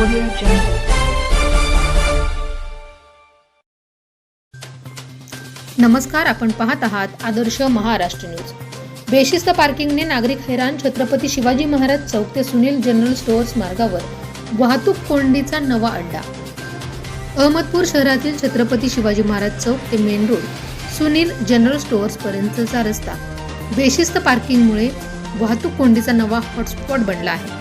Audio Jungle. नमस्कार आपण पाहत आहात आदर्श महाराष्ट्र न्यूज. बेशिस्त पार्किंगने नागरिक हैराण छत्रपती शिवाजी महाराज चौक ते सुनील जनरल स्टोअर्स मार्गावर वाहतूक कोंडीचा नवा अड्डा. अहमदपूर शहरातील छत्रपती शिवाजी महाराज चौक ते main road Sunil general stores पर्यंतचा रस्ता. बेशिस्त पार्किंगमुळे वाहतूक कोंडीचा नवा हॉटस्पॉट बनला आहे.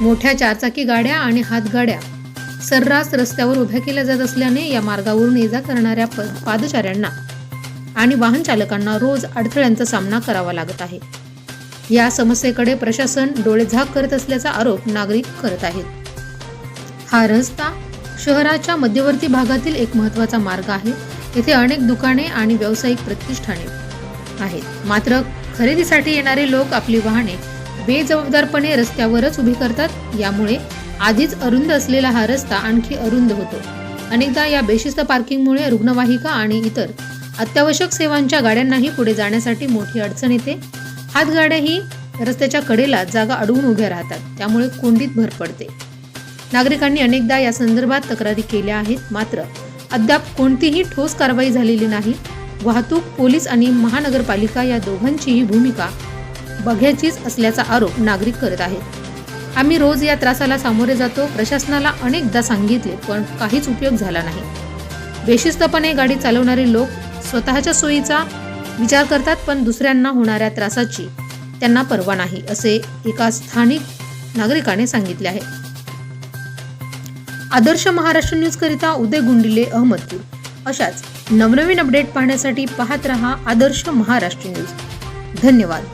मोठ्या चारचाकी गाड्या आणि हातगाड्या. सर्रास रस्त्यावर उभ्या केल्या जात असल्याने या मार्गावरून ये जा करणाऱ्या प- पादचाऱ्यांना आणि वाहन चालकांना रोज अडथळ्यांचा सामना करावा लागत आहे. या समस्येकडे प्रशासन डोळेझाक करत असल्याचा आरोप नागरिक करत आहेत. हा रस्ता शहराच्या मध्यवर्ती भागातील एक महत्त्वाचा मार्ग आहे. येथे अनेक दुकाने आणि व्यावसायिक प्रतिष्ठाने आहेत. मात्र खरेदीसाठी येणारे लोक आपली वाहने बेजबाबदारपणे रस्त्यावरच उभी करतात. यामुळे आधीच अरुंद असलेला हा रस्ता आणखी अरुंद होतो. अनेकदा या बेशिस्त पार्किंगमुळे रुग्णवाहिका आणि इतर अत्यावश्यक सेवांच्या गाड्यांनाही पुढे जाण्यासाठी मोठी अडचण येते. हातगाड्याही रस्त्याच्या कडेला जागा अडवून उभ्या राहतात. त्यामुळे कोंडीत भर पडते. नागरिकांनी अनेकदा या संदर्भात तक्रारी केल्या आहेत. मात्र अद्याप कोणतीही ठोस कारवाई झालेली नाही. वाहतूक पोलीस आणि महानगरपालिका या दोघांचीही भूमिका बघ्याचीच असल्याचा आरोप नागरिक करत आहेत. आम्ही रोज या त्रासाला सामोरे जातो प्रशासनाला अनेकदा सांगितले पण काहीच उपयोग झाला नाही. बेशिस्तपणे गाडी चालवणारे लोक स्वतःच्या सोयीचा विचार करतात पण दुसऱ्यांना होणाऱ्या त्रासाची त्यांना पर्वा नाही असे एका स्थानिक नागरिकाने सांगितले आहे. आदर्श महाराष्ट्र न्यूज करिता उदय गुंडिले अहमदपूर. अशाच नवनवीन अपडेट पाहण्यासाठी पाहत रहा आदर्श महाराष्ट्र न्यूज. धन्यवाद.